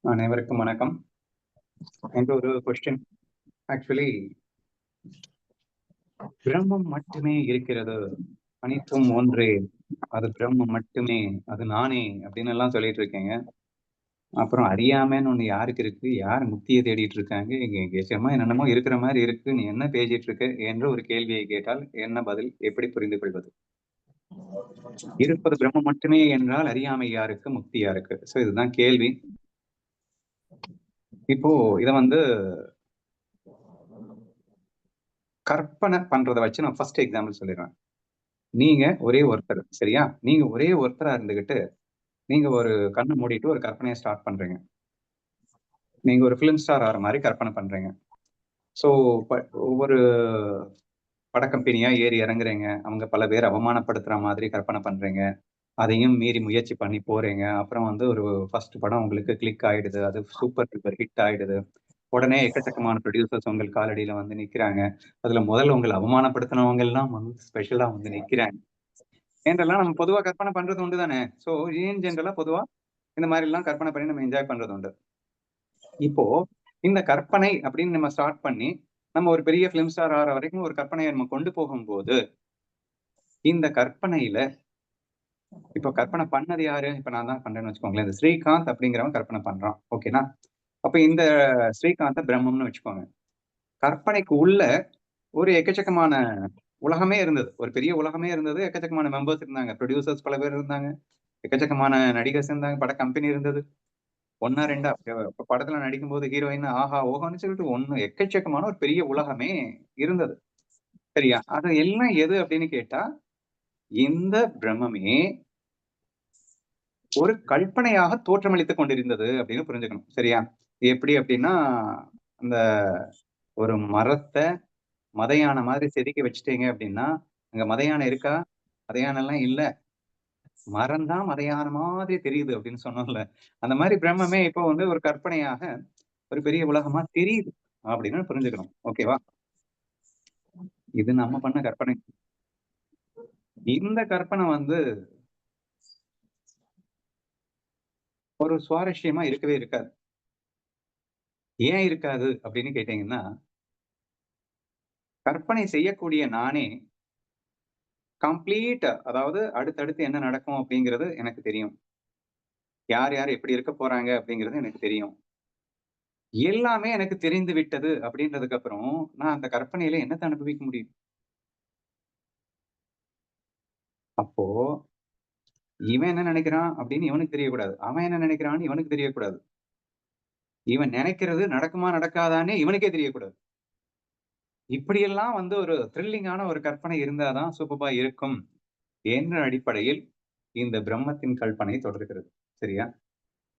அனைவருக்கும் வணக்கம். என்ற ஒரு கொஸ்டின் ஆக்சுவலி பிரம்மம் மட்டுமே இருக்கிறது. அனைத்தும் ஒன்றே. அது பிரம்மம் மட்டுமே. அது நானே அப்படின்னு எல்லாம் சொல்லிட்டு இருக்கேங்க. அப்புறம் அறியாமைன்னு ஒன்று யாருக்கு இருக்கு? யார் முக்தியை தேடிட்டு இருக்காங்க? இங்க என்னென்னமோ இருக்கிற மாதிரி இருக்கு. நீ என்ன பேசிட்டு இருக்க? என்ற ஒரு கேள்வியை கேட்டால் என்ன பதில்? எப்படி புரிந்து கொள்வது? இருப்பது பிரம்மம் மட்டுமே என்றால் அறியாமை யாருக்கு? முக்தி யாருக்கு? ஸோ இதுதான் கேள்வி. இப்போ இதை வந்து கற்பனை பண்றதை வச்சு நான் ஃபர்ஸ்ட் எக்ஸாம்பிள் சொல்லிடுறேன். நீங்க ஒரே ஒருத்தர் சரியா? நீங்க ஒரே ஒருத்தரா இருந்துகிட்டு நீங்க ஒரு கண்ணை மூடிட்டு ஒரு கற்பனையை ஸ்டார்ட் பண்றீங்க. நீங்க ஒரு ஃபிலிம் ஸ்டார் ஆகிற மாதிரி கற்பனை பண்றீங்க. ஸோ ஒவ்வொரு பட கம்பெனியா ஏறி இறங்குறீங்க. அவங்க பல பேர் அவமானப்படுத்துற மாதிரி கற்பனை பண்றீங்க. அதையும் மீறி முயற்சி பண்ணி போறீங்க. அப்புறம் வந்து ஒரு ஃபர்ஸ்ட் படம் உங்களுக்கு கிளிக் ஆயிடுது. அது சூப்பர் டூப்பர் ஹிட் ஆயிடுது. உடனே எக்கச்சக்கமான ப்ரொடியூசர்ஸ் உங்கள் காலடியில வந்து நிக்கிறாங்க. அதுல முதல்ல உங்களை அவமானப்படுத்தினவங்க எல்லாம் வந்து ஸ்பெஷலா வந்து நிக்கிறாங்க. என்றெல்லாம் நம்ம பொதுவா கற்பனை பண்றது உண்டு தானே? ஸோ ஏன் ஜென்ரலா பொதுவா இந்த மாதிரி எல்லாம் கற்பனை பண்ணி நம்ம என்ஜாய் பண்றது உண்டு. இப்போ இந்த கற்பனை அப்படின்னு நம்ம ஸ்டார்ட் பண்ணி நம்ம ஒரு பெரிய பிலிம் ஸ்டார் ஆகிற வரைக்கும் ஒரு கற்பனையை நம்ம கொண்டு போகும்போது இந்த கற்பனையில இப்போ கற்பனை பண்ணது யாரு? இப்ப நான் தான் பண்றேன்னு வச்சுக்கோங்களேன். இந்த ஸ்ரீகாந்த் அப்படிங்கிறவன் கற்பனை பண்றான். ஓகேனா அப்ப இந்த ஸ்ரீகாந்த பிரம்மம்னு வச்சுக்கோங்க. கற்பனைக்கு உள்ள ஒரு எக்கச்சக்கமான உலகமே இருந்தது. ஒரு பெரிய உலகமே இருந்தது. எக்கச்சக்கமான மெம்பர்ஸ் இருந்தாங்க. ப்ரொடியூசர்ஸ் பல பேர் இருந்தாங்க. எக்கச்சக்கமான நடிகர்ஸ் இருந்தாங்க. பட கம்பெனி இருந்தது. ஒன்னா ரெண்டா. இப்போ படத்துல நடிக்கும் போது ஹீரோயின் ஆஹா ஓஹோன்னு சொல்லிட்டு ஒன்னு எக்கச்சக்கமான ஒரு பெரிய உலகமே இருந்தது. சரியா? அது எல்லாம் எது அப்படின்னு கேட்டா இந்த பிரம்மமே ஒரு கல்பனையாக தோற்றமளித்துக் கொண்டிருந்தது அப்படின்னு புரிஞ்சுக்கணும். சரியா? எப்படி அப்படின்னா அந்த ஒரு மரத்தை மதையான மாதிரி செதுக்கி வச்சுட்டீங்க அப்படின்னா அங்க மதையான இருக்கா? மதையான எல்லாம் இல்ல. மரம் தான் மதையான மாதிரி தெரியுது அப்படின்னு சொன்னோம்ல. அந்த மாதிரி பிரம்மமே இப்போ வந்து ஒரு கற்பனையாக ஒரு பெரிய உலகமா தெரியுது அப்படின்னு புரிஞ்சுக்கணும். ஓகேவா? இது நம்ம பண்ண கற்பனை. இந்த கற்பனை வந்து ஒரு சுவாரஸ்யமா இருக்கவே இருக்காது. ஏன் இருக்காது அப்படின்னு கேட்டீங்கன்னா கற்பனை செய்யக்கூடிய நானே கம்ப்ளீட் அதாவது அடுத்தடுத்து என்ன நடக்கும் அப்படிங்கிறது எனக்கு தெரியும். யார் யார் எப்படி இருக்க போறாங்க அப்படிங்கிறது எனக்கு தெரியும். எல்லாமே எனக்கு தெரிந்து விட்டது அப்படின்றதுக்கு அப்புறம் நான் அந்த கற்பனையில என்னத்தை அனுபவிக்க முடியும்? அப்போ இவன் என்ன நினைக்கிறான் அப்படின்னு இவனுக்கு தெரியக்கூடாது. அவன் என்ன நினைக்கிறான்னு இவனுக்கு தெரியக்கூடாது. இவன் நினைக்கிறது நடக்குமா நடக்காதானே இவனுக்கே தெரியக்கூடாது. இப்படியெல்லாம் வந்து ஒரு த்ரில்லிங்கான ஒரு கற்பனை இருந்தாதான் சூப்பரா இருக்கும் என்ற அடிப்படையில் இந்த பிரம்மத்தின் கல்பனை தொடர்கிறது. சரியா?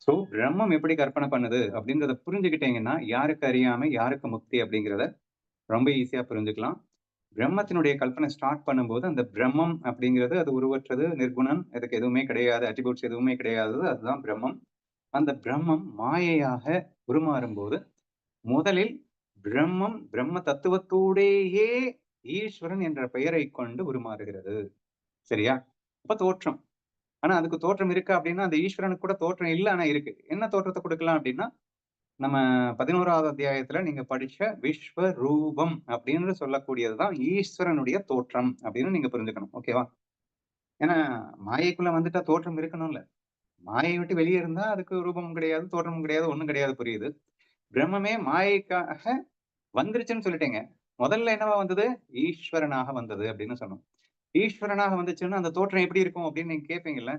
சோ பிரம்மம் எப்படி கற்பனை பண்ணுது அப்படின்றத புரிஞ்சுக்கிட்டீங்கன்னா யாருக்கு அறியாம யாருக்கு முக்தி அப்படிங்கிறத ரொம்ப ஈஸியா புரிஞ்சுக்கலாம். பிரம்மத்தினுடைய கல்பனை ஸ்டார்ட் பண்ணும்போது அந்த பிரம்மம் அப்படிங்கிறது அது உருவற்றது நிர்குணம் இதுக்கு எதுவுமே கிடையாது அட்ரிபியூட்ஸ் எதுவுமே கிடையாது அதுதான் பிரம்மம். அந்த பிரம்மம் மாயையாக உருமாறும் போது முதலில் பிரம்மம் பிரம்ம தத்துவத்தோடேயே ஈஸ்வரன் என்ற பெயரை கொண்டு உருமாறுகிறது. சரியா? அப்ப தோற்றம். ஆனா அதுக்கு தோற்றம் இருக்கா அப்படின்னா அந்த ஈஸ்வரனுக்கு கூட தோற்றம் இல்லை ஆனா இருக்கு. என்ன தோற்றத்தை கொடுக்கலாம் அப்படின்னா நம்ம பதினோராவது அத்தியாயத்துல நீங்க படிச்ச விஸ்வ ரூபம் அப்படின்னு சொல்லக்கூடியதுதான் ஈஸ்வரனுடைய தோற்றம் அப்படின்னு நீங்க புரிஞ்சுக்கணும். ஓகேவா ஏன்னா மாயைக்குள்ள வந்துட்டா தோற்றம் இருக்கணும்ல. மாயை விட்டு வெளியே இருந்தா அதுக்கு ரூபம் கிடையாது தோற்றமும் கிடையாது ஒண்ணும் கிடையாது புரியுது. பிரம்மமே மாயைக்காக வந்துருச்சுன்னு சொல்லிட்டேங்க. முதல்ல என்னவா வந்தது? ஈஸ்வரனாக வந்தது அப்படின்னு சொன்னோம். ஈஸ்வரனாக வந்துச்சுன்னா அந்த தோற்றம் எப்படி இருக்கும் அப்படின்னு நீங்க கேட்பீங்கல்ல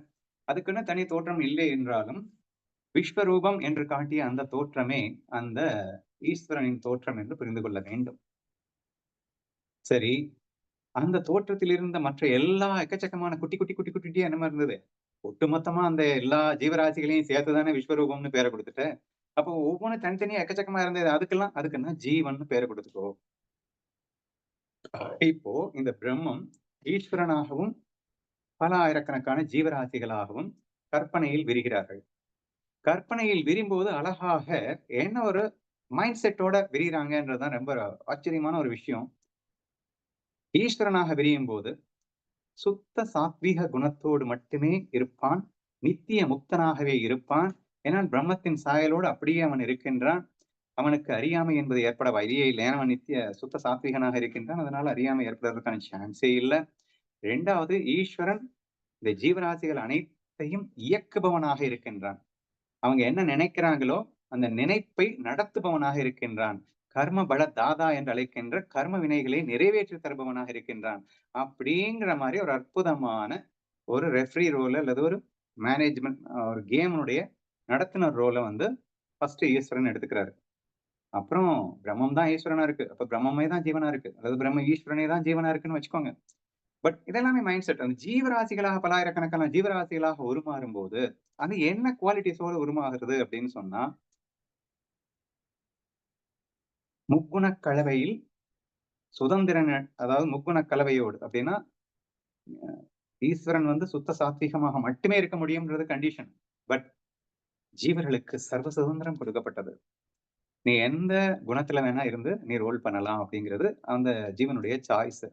அதுக்குன்னு தனி தோற்றம் இல்லை என்றாலும் விஸ்வரூபம் என்று காட்டிய அந்த தோற்றமே அந்த ஈஸ்வரனின் தோற்றம் என்று புரிந்து கொள்ள வேண்டும். சரி அந்த தோற்றத்தில் இருந்த மற்ற எல்லா எக்கச்சக்கமான குட்டி குட்டி குட்டி குட்டி என்ன மாதிரி இருந்தது? ஒட்டுமொத்தமா அந்த எல்லா ஜீவராசிகளையும் சேர்த்துதானே விஸ்வரூபம்னு பேரை கொடுத்துட்டு? அப்போ ஒவ்வொன்றும் தனித்தனியா எக்கச்சக்கமா இருந்தது. அதுக்கெல்லாம் அதுக்குன்னா ஜீவன் பேரை கொடுத்துக்கோ. இப்போ இந்த பிரம்மம் ஈஸ்வரனாகவும் பல ஆயிரக்கணக்கான ஜீவராசிகளாகவும் கற்பனையில் விரிகிறார்கள். கற்பனையில் விரிம்போது அழகாக என்ன ஒரு மைண்ட் செட்டோட விரிகிறாங்கன்றதுதான் ரொம்ப ஆச்சரியமான ஒரு விஷயம். ஈஸ்வரனாக விரியும் போது சுத்த சாத்வீக குணத்தோடு மட்டுமே இருப்பான். நித்திய முக்தனாகவே இருப்பான். ஏன்னால் பிரம்மத்தின் சாயலோடு அப்படியே அவன் இருக்கின்றான். அவனுக்கு அறியாமை என்பது ஏற்பட வழியே இல்லை. ஏன்னா அவன் நித்திய சுத்த சாத்விகனாக இருக்கின்றான். அதனால அறியாமை ஏற்படுவதற்கான சான்ஸே இல்லை. ரெண்டாவது ஈஸ்வரன் இந்த ஜீவராசிகள் அனைத்தையும் இயக்குபவனாக இருக்கின்றான். அவங்க என்ன நினைக்கிறாங்களோ அந்த நினைப்பை நடத்துபவனாக இருக்கின்றான். கர்ம பல தாதா என்று அழைக்கின்ற கர்ம வினைகளை நிறைவேற்றி தருபவனாக இருக்கின்றான். அப்படிங்கிற மாதிரி ஒரு அற்புதமான ஒரு ரெஃப்ரி ரோல் அல்லது ஒரு மேனேஜ்மெண்ட் ஒரு கேமனுடைய நடத்தின ரோலை வந்து ஃபர்ஸ்ட் ஈஸ்வரன் எடுத்துக்கிறாரு. அப்புறம் பிரம்மம் தான் ஈஸ்வரனா இருக்கு. அப்ப பிரம்மமே தான் ஜீவனா இருக்கு. அதாவது பிரம்ம ஈஸ்வரனே தான் ஜீவனா இருக்குன்னு வச்சுக்கோங்க. பட் இதெல்லாமே மைண்ட் செட் அந்த ஜீவராசிகளாக பலாயிரக்கணக்கான ஜீவராசிகளாக உருமாறும் போது அது என்ன குவாலிட்டிஸோட உருமாகிறது அப்படின்னு சொன்னா முக்குண கலவையில் சுதந்திரன் அதாவது முக்குண கலவையோடு அப்படின்னா ஈஸ்வரன் வந்து சுத்த சாத்வீகமாக மட்டுமே இருக்க முடியும்ன்றது கண்டிஷன் பட் ஜீவர்களுக்கு சர்வ சுதந்திரம் கொடுக்கப்பட்டது. நீ எந்த குணத்துல வேணா இருந்து நீ ரோல் பண்ணலாம் அப்படிங்கிறது அந்த ஜீவனுடைய சாய்ஸ்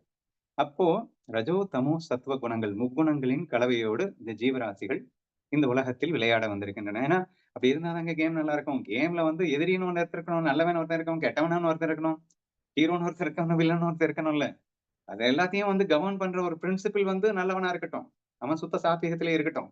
அப்போ ரஜோ தமோ சத்துவ குணங்கள் முக்குணங்களின் கலவையோடு இந்த ஜீவராசிகள் இந்த உலகத்தில் விளையாட வந்திருக்கின்றன. ஏன்னா அப்படி இருந்தாதாங்க கேம் நல்லா இருக்கும். கேம்ல வந்து எதிரின்னு ஒன்று இருக்கணும் நல்லவன் ஒருத்தர் இருக்கணும் கெட்டவனான்னு ஒருத்தர் இருக்கணும் ஹீரோன்னு ஒருத்தர் இருக்கணும் வில்லன் ஒருத்தர் இருக்கணும்ல. அது எல்லாத்தையும் வந்து கவர்ன் பண்ற ஒரு பிரின்சிபிள் வந்து நல்லவனா இருக்கட்டும். அவன் சுத்த சாத்வீகத்திலே இருக்கட்டும்.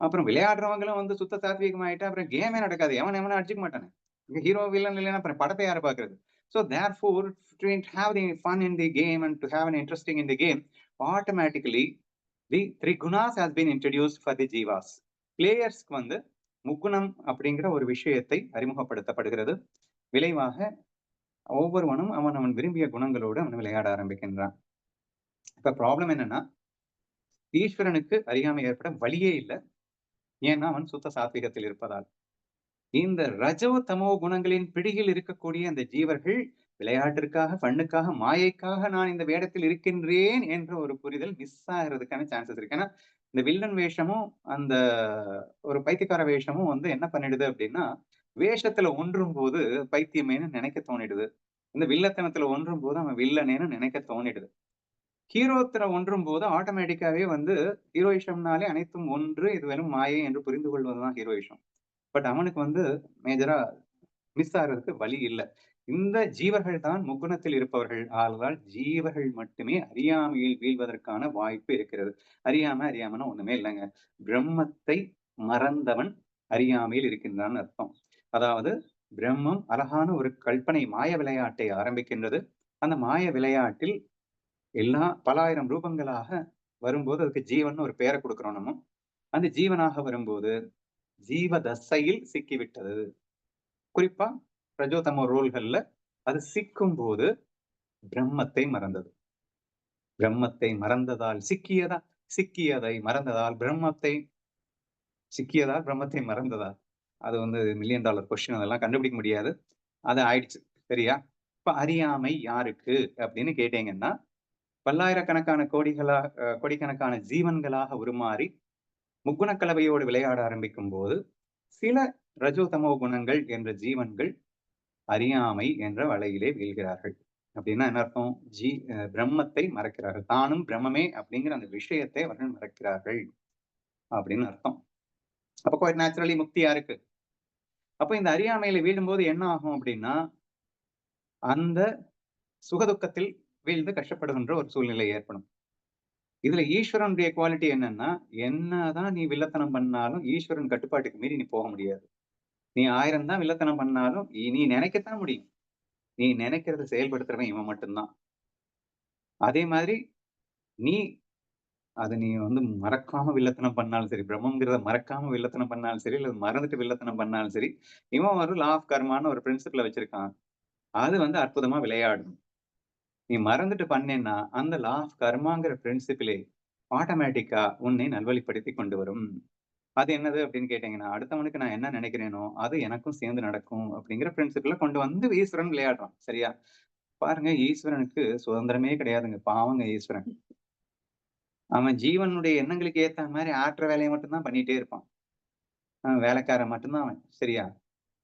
அப்புறம் விளையாடுறவங்களும் வந்து சுத்த சாத்வீகம் ஆயிட்டா அப்புறம் கேமே நடக்காது. எவன் எவனும் அடிச்சுக்க மாட்டானே? இங்க ஹீரோ வில்லன் இல்லைன்னா அப்புறம் படத்தை யாரை பாக்குறது so therefore to have the fun in the game and to have an interesting in the game automatically the three gunas has been introduce for the jivas பிளேயர்ஸ்க்கு வந்து முக்குணம் அப்படிங்கிற ஒரு விஷயத்தை அறிமுகப்படுத்தப்படுகிறது. விளைவாக ஒவ்வொருவனும் அவன் அவன் விரும்பிய குணங்களோடு அவன் விளையாட ஆரம்பிக்கின்றான். இப்ப ப்ராப்ளம் என்னன்னா ஈஸ்வரனுக்கு அறியாமை ஏற்பட வழியே இல்லை. ஏன்னா அவன் சுத்த சாத்விகத்தில் இருப்பதால். இந்த ரஜோ தமோ குணங்களின் பிடியில் இருக்கக்கூடிய அந்த ஜீவர்கள் விளையாட்டிற்காக பண்ணுக்காக மாயைக்காக நான் இந்த வேடத்தில் இருக்கின்றேன் என்ற ஒரு புரிதல் மிஸ் ஆகிறதுக்கான சான்சஸ் இருக்கு. ஏன்னா இந்த வில்லன் வேஷமும் அந்த ஒரு பைத்தியக்கார வேஷமும் வந்து என்ன பண்ணிடுது அப்படின்னா வேஷத்துல ஒன்றும் போது பைத்தியமேனு நினைக்க தோணிடுது. இந்த வில்லத்தனத்துல ஒன்றும் போது அவன் வில்லனேன்னு நினைக்க தோணிடுது. ஹீரோத்திர ஒன்றும் போது ஆட்டோமேட்டிக்காவே வந்து ஹீரோயிஷம்னாலே அனைத்தும் ஒன்று இது வெறும் மாயை என்று புரிந்து கொள்வதுதான் ஹீரோயிஷம். பட் அவனுக்கு வந்து மேஜரா மிஸ் ஆகிறதுக்கு வழி இல்லை. இந்த ஜீவர்கள் தான் முக்குணத்தில் இருப்பவர்கள். ஆதலால் ஜீவர்கள் மட்டுமே அறியாமையில் வீழ்வதற்கான வாய்ப்பு இருக்கிறது. அறியாம அறியாமனா ஒண்ணுமே இல்லைங்க. பிரம்மத்தை மறந்தவன் அறியாமையில் இருக்கின்றான்னு அர்த்தம். அதாவது பிரம்மம் அழகான ஒரு கல்பனை மாய விளையாட்டை ஆரம்பிக்கின்றது. அந்த மாய விளையாட்டில் எல்லா பலாயிரம் ரூபங்களாக வரும்போது அதுக்கு ஜீவன் ஒரு பெயரை கொடுக்கிறோம் நம்ம. அந்த ஜீவனாக வரும்போது ஜீவ தசையில் சிக்கிவிட்டது. குறிப்பா பிரஜோதம ரோல்கள்ல அது சிக்கும் போது பிரம்மத்தை மறந்தது. பிரம்மத்தை மறந்ததால் சிக்கியதா? சிக்கியதை மறந்ததால் பிரம்மத்தை சிக்கியதால் பிரம்மத்தை மறந்ததால் அது வந்து மில்லியன் டாலர் கொஸ்டின் அதெல்லாம் கண்டுபிடிக்க முடியாது. அது ஆயிடுச்சு. சரியா? இப்ப அறியாமை யாருக்கு? அப்படின்னு கேட்டீங்கன்னா பல்லாயிரக்கணக்கான கோடிகளாக கோடிக்கணக்கான ஜீவன்களாக உருமாறி முக்குண கலவையோடு விளையாட ஆரம்பிக்கும் போது சில ரஜோதமோ குணங்கள் என்ற ஜீவன்கள் அறியாமை என்ற வலையிலே வீழ்கிறார்கள். அப்படின்னா என்ன அர்த்தம்? ஜீ பிரம்மத்தை மறக்கிறார்கள். தானும் பிரம்மமே அப்படிங்கிற அந்த விஷயத்தை அவர்கள் மறக்கிறார்கள் அப்படின்னு அர்த்தம். அப்ப குவாய்ட் நேச்சுரலி முக்தியா இருக்கு அப்ப இந்த அறியாமையில வீழும்போது என்ன ஆகும் அப்படின்னா அந்த சுகதுக்கத்தில் வீழ்ந்து கஷ்டப்படுகின்ற ஒரு சூழ்நிலை ஏற்படும். இதுல ஈஸ்வரனுடைய குவாலிட்டி என்னன்னா என்னதான் நீ வில்லத்தனம் பண்ணாலும் ஈஸ்வரன் கட்டுப்பாட்டுக்கு மீறி நீ போக முடியாது. நீ ஆயிரம் தான் வில்லத்தனம் பண்ணாலும் நீ நினைக்கத்தான் முடியும். நீ நினைக்கிறத செயல்படுத்துறவன் இவன் மட்டும்தான். அதே மாதிரி நீ அதை நீ வந்து மறக்காம வில்லத்தனம் பண்ணாலும் சரி பிரம்மங்கிறத மறக்காம வில்லத்தனம் பண்ணாலும் சரி இல்லை மறந்துட்டு வில்லத்தனம் பண்ணாலும் சரி இவன் ஒரு லா ஆஃப் கர்மான ஒரு பிரின்சிபிளை வச்சிருக்கான். அது வந்து அற்புதமா விளையாடும். நீ மறந்துட்டு பண்ணேன்னா அந்த லா ஆஃப் கர்மாங்கிற பிரின்சிபிளே ஆட்டோமேட்டிக்கா உன்னை நல்வழிப்படுத்தி கொண்டு வரும். அது என்னது அப்படின்னு கேட்டீங்கன்னா அடுத்தவனுக்கு நான் என்ன நினைக்கிறேனோ அது எனக்கும் சேர்ந்து நடக்கும் அப்படிங்கிற பிரின்சிபிள கொண்டு வந்து ஈஸ்வரன் விளையாடுறான். சரியா? பாருங்க ஈஸ்வரனுக்கு சுதந்திரமே கிடையாதுங்க. பாவங்க ஈஸ்வரன். அவன் ஜீவனுடைய எண்ணங்களுக்கு ஏத்த மாதிரி ஆற்ற வேலையை மட்டும்தான் பண்ணிட்டே இருப்பான். வேலைக்காரன் மட்டும்தான் அவன். சரியா?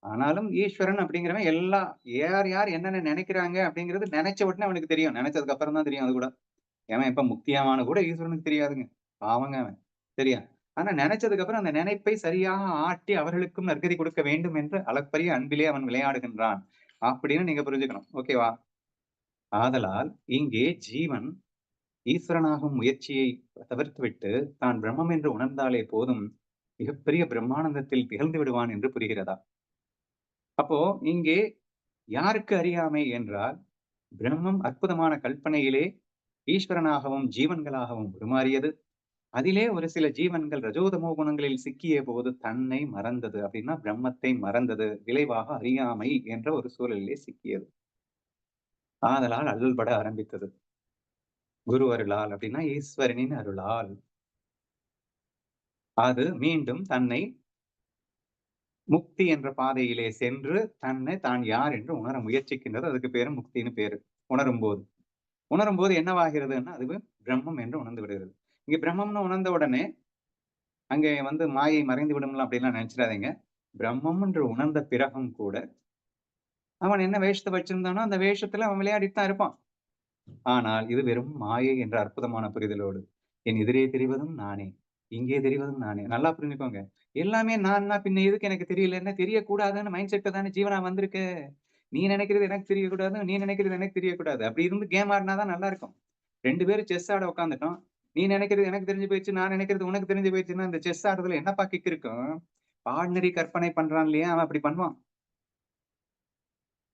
ஆனாலும் ஈஸ்வரன் அப்படிங்கிறவன் எல்லா யார் யார் என்னென்ன நினைக்கிறாங்க அப்படிங்கிறது நினைச்ச உடனே அவனுக்கு தெரியும் நினைச்சதுக்கு அப்புறம் தான் தெரியும் அது கூட அவன் இப்ப முக்தியாவான்னு கூட ஈஸ்வரனுக்கு தெரியாதுங்க. பாவங்க அவன். சரியா? ஆனா நினைச்சதுக்கு அப்புறம் அந்த நினைப்பை சரியாக ஆட்டி அவர்களுக்கும் நற்கதி கொடுக்க வேண்டும் என்று அளப்பரிய அன்பிலே அவன் விளையாடுகின்றான். அப்படின்னு நீங்க புரிஞ்சுக்கணும். ஓகேவா? ஆதலால் இங்கே ஜீவன் ஈஸ்வரனாகும் முயற்சியை தவிர்த்துவிட்டு தான் பிரம்மம் என்று உணர்ந்தாலே போதும் மிகப்பெரிய பிரம்மானந்தத்தில் திகழ்ந்து விடுவான் என்று புரிகிறதா? அப்போ இங்கே யாருக்கு அறியாமை என்றால் பிரம்மம் அற்புதமான கல்பனையிலே ஈஸ்வரனாகவும் ஜீவன்களாகவும் உருமாறியது. அதிலே ஒரு சில ஜீவன்கள் ரஜோதமோ குணங்களில் சிக்கிய போது தன்னை மறந்தது. அப்படின்னா பிரம்மத்தை மறந்தது. விளைவாக அறியாமை என்ற ஒரு சூழலிலே சிக்கியது. ஆதலால் அல்லல்பட ஆரம்பித்தது. குரு அருளால் அப்படின்னா ஈஸ்வரனின் அருளால். அது மீண்டும் தன்னை முக்தி என்ற பாதையிலே சென்று தன்னை தான் யார் என்று உணர முயற்சிக்கின்றது. அதுக்கு பேரு முக்தின்னு பேரு. உணரும்போது. உணரும்போது என்னவாகிறதுன்னா, அதுவே பிரம்மம் என்று உணர்ந்து விடுகிறது. இங்க பிரம்மம்னு உணர்ந்த உடனே, அங்கே வந்து மாயை மறைந்து விடும்லாம் அப்படின்லாம் நினைச்சிடாதீங்க பிரம்மம் என்று உணர்ந்த பிறகும் கூட, அவன் என்ன வேஷத்தை வச்சிருந்தானோ, அந்த வேஷத்துல அவன் விளையாடிட்டு தான் இருப்பான். ஆனால் இது வெறும் மாயை என்ற அற்புதமான புரிதலோடு, என் எதிரே தெரிவதும் நானே, இங்கே தெரிவதும் நானே. நல்லா புரிஞ்சுக்கோங்க. எல்லாமே நான்னா பின்ன எதுக்கு எனக்கு தெரியலன்னு தெரியக்கூடாதுன்னு மைண்ட் செட்ல தானே ஜீவனா வந்திருக்கு. நீ நினைக்கிறது எனக்கு தெரியக்கூடாது, நீ நினைக்கிறது எனக்கு தெரியக்கூடாது. அப்படி இருந்து கேம் ஆடினா தான் நல்லா இருக்கும். ரெண்டு பேரும் செஸ் ஆட உட்காந்துட்டோம். நீ நினைக்கிறது எனக்கு தெரிஞ்சு போயிடுச்சு நான் நினைக்கிறது உனக்கு தெரிஞ்சு போயிடுச்சுன்னா இந்த செஸ் ஆடுறதுல என்னப்பா கிக் இருக்கும்? ஆர்டினரி கற்பனை பண்றான் இல்லையா? அவன் அப்படி பண்ணுவான்.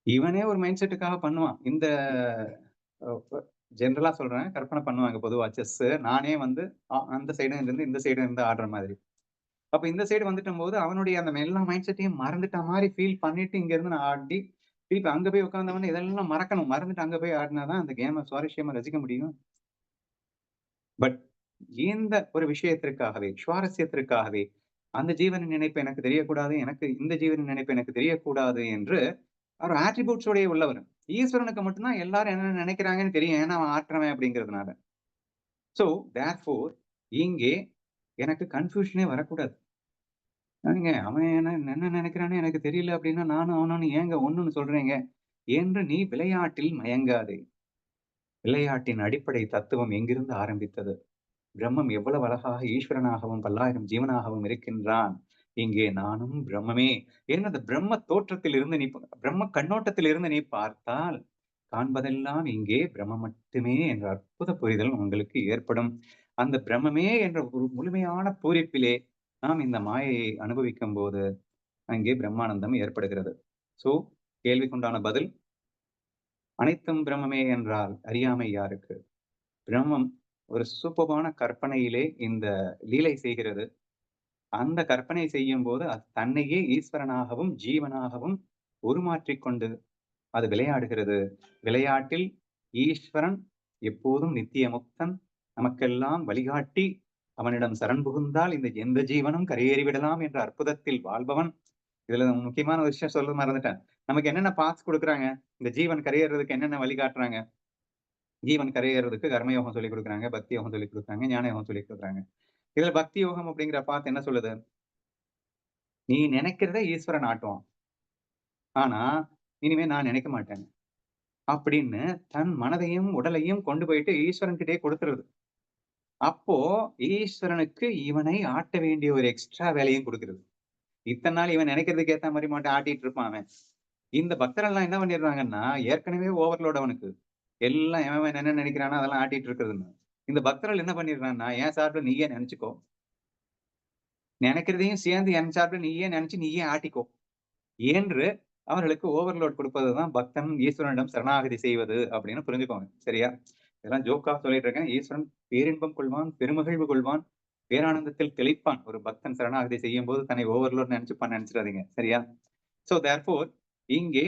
இவனே ஒரு மைண்ட் செட்டுக்காக பண்ணுவான். இந்த ஜென்ரலா சொல்றேன். கற்பனை பண்ணுவாங்க பொதுவா செஸ் நானே வந்து அந்த சைடும் இருந்து, இந்த சைடும் இருந்து ஆடுற மாதிரி. அப்ப இந்த சைடு வந்துட்டம்போது, அவனுடைய அந்த எல்லா மைண்ட் செட்டையும் மறந்துட்ட மாதிரி ஃபீல் பண்ணிட்டு இங்கருந்து நான் ஆடி, திருப்பி அங்க போய் உட்காந்தவன இதெல்லாம் மறக்கணும். மறந்துட்டு அங்க போய் ஆடினாதான் அந்த கேம சுவாரஸ்யமா ரசிக்க முடியும். பட் இந்த ஒரு விஷயத்திற்காகவே, சுவாரஸ்யத்திற்காகவே, அந்த ஜீவனின் நினைப்பு எனக்கு தெரியக்கூடாது, எனக்கு இந்த ஜீவனின் நினைப்பு எனக்கு தெரியக்கூடாது என்று அவர் ஆட்ரிபியூட்ஸ் உள்ளவர். ஈஸ்வரனுக்கு மட்டும் தான் எல்லாரும் என்ன நினைக்கிறாங்கன்னு தெரியும். ஏன்னா அவன் ஆற்றவன் அப்படிங்கிறதுனால. ஸோ தேர்ஃபோர் இங்கே எனக்கு கன்ஃப்யூஷனே வரக்கூடாது. நீங்க அவன் என்ன என்ன நினைக்கிறான்னு எனக்கு தெரியல அப்படின்னா, நானும் அவனும் ஏங்க ஒண்ணுன்னு சொல்றேங்க என்று நீ விளையாட்டில் மயங்காதே. விளையாட்டின் அடிப்படை தத்துவம் எங்கிருந்து ஆரம்பித்தது? பிரம்மம் எவ்வளவு அழகாக ஈஸ்வரனாகவும், பல்லாயிரம் ஜீவனாகவும் இருக்கின்றான். இங்கே நானும் பிரம்மமே ஏன்னா அந்த பிரம்ம தோற்றத்தில் இருந்து நீ பிரம்ம கண்ணோட்டத்தில் இருந்து நீ பார்த்தால், காண்பதெல்லாம் இங்கே பிரம்ம மட்டுமே என்ற அற்புத புரிதல் உங்களுக்கு ஏற்படும். அந்த பிரம்மமே என்ற ஒரு முழுமையான பூரிப்பிலே நாம் இந்த மாயையை அனுபவிக்கும்போது, அங்கே பிரம்மானந்தம் ஏற்படுகிறது. சோ கேள்விக்குண்டான பதில் அனைத்தும் பிரம்மமே என்றால் அறியாமை யாருக்கு? பிரம்மம் ஒரு சூப்பமான கற்பனையிலே இந்த லீலை செய்கிறது. அந்த கற்பனை செய்யும் போது அது தன்னையே ஈஸ்வரனாகவும், ஜீவனாகவும் உருமாற்றிக்கொண்டு அது விளையாடுகிறது. விளையாட்டில் ஈஸ்வரன் எப்போதும் நித்திய முக்தன். நமக்கெல்லாம் வழிகாட்டி, அவனிடம் சரண் புகுந்தால் இந்த எந்த ஜீவனும் கரையேறி விடலாம் என்ற அற்புதத்தில் வாழ்பவன். இதுல முக்கியமான ஒரு விஷயம் சொல்ல மறந்துட்டேன். நமக்கு என்னென்ன பாஸ் குடுக்குறாங்க? இந்த ஜீவன் கரையேறுறதுக்கு என்னென்ன வழி காட்டுறாங்க? ஜீவன் கரையேறதுக்கு கர்மயோகம் சொல்லி கொடுக்குறாங்க பக்தி யோகம் சொல்லிக் கொடுக்குறாங்க ஞான யோகம் சொல்லிக் கொடுக்குறாங்க இதுல பக்தி யோகம் அப்படிங்கிற பாத்து என்ன சொல்லுது? நீ நினைக்கிறத ஈஸ்வரன் ஆட்டுவான். ஆனா, இனிமே நான் நினைக்க மாட்டேன். அப்படின்னு தன் மனதையும், உடலையும் கொண்டு போயிட்டு ஈஸ்வரன் கொடுத்துருது அப்போ ஈஸ்வரனுக்கு இவனை ஆட்ட வேண்டிய ஒரு எக்ஸ்ட்ரா வேலையும் கொடுக்கிறது இத்தனை நாள் இவன் நினைக்கிறதுக்கு ஏத்த மாதிரி மட்டும் ஆட்டிட்டு இருப்பான் அவன். இந்த பக்தரெல்லாம் என்ன பண்ணிடுறாங்கன்னா, ஏற்கனவே ஓவர்லோட் அவனுக்கு. எல்லாம் எவன் என்ன நினைக்கிறானோ அதெல்லாம் ஆட்டிட்டு இருக்குதுன்னு. இந்த பக்தர்கள் என்ன பண்ணிடுறான்னா, என் சார்பில் நீயே நினைச்சுக்கோ நினைக்கிறதையும் சேர்ந்து என் சார்பில் நீயே நினைச்சு நீயே ஆட்டிக்கோ. என்று அவர்களுக்கு ஓவர்லோட் குடுப்பதுதான் பக்தன் ஈஸ்வரனிடம் சரணாகதி செய்வது அப்படின்னு புரிஞ்சுக்கோங்க. சரியா? இதெல்லாம் ஜோக்கா சொல்லிட்டு இருக்கேன். ஈஸ்வரன் பேரின்பம் கொள்வான், பெருமகிழ்வு கொள்வான், பேரானந்தத்தில் தெளிப்பான் ஒரு பக்தன் சரணாகதி செய்யும் போது தன்னை ஓவர்லோட் நினைச்சுப்பான் நினைச்சிடாதீங்க சரியா? சோ தேர்ஃபோர் இங்கே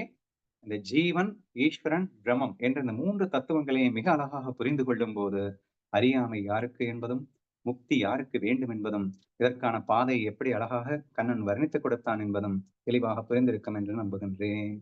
இந்த ஜீவன், ஈஸ்வரன், பிரமம் என்ற இந்த மூன்று தத்துவங்களையும் மிக அழகாக புரிந்து கொள்ளும் போது அறியாமை யாருக்கு என்பதும், முக்தி யாருக்கு வேண்டும் என்பதும், இதற்கான பாதையை எப்படி அழகாக கண்ணன் வர்ணித்துக் கொடுத்தான் என்பதும் தெளிவாக புரிந்திருக்கும் என்று நம்புகின்றேன்.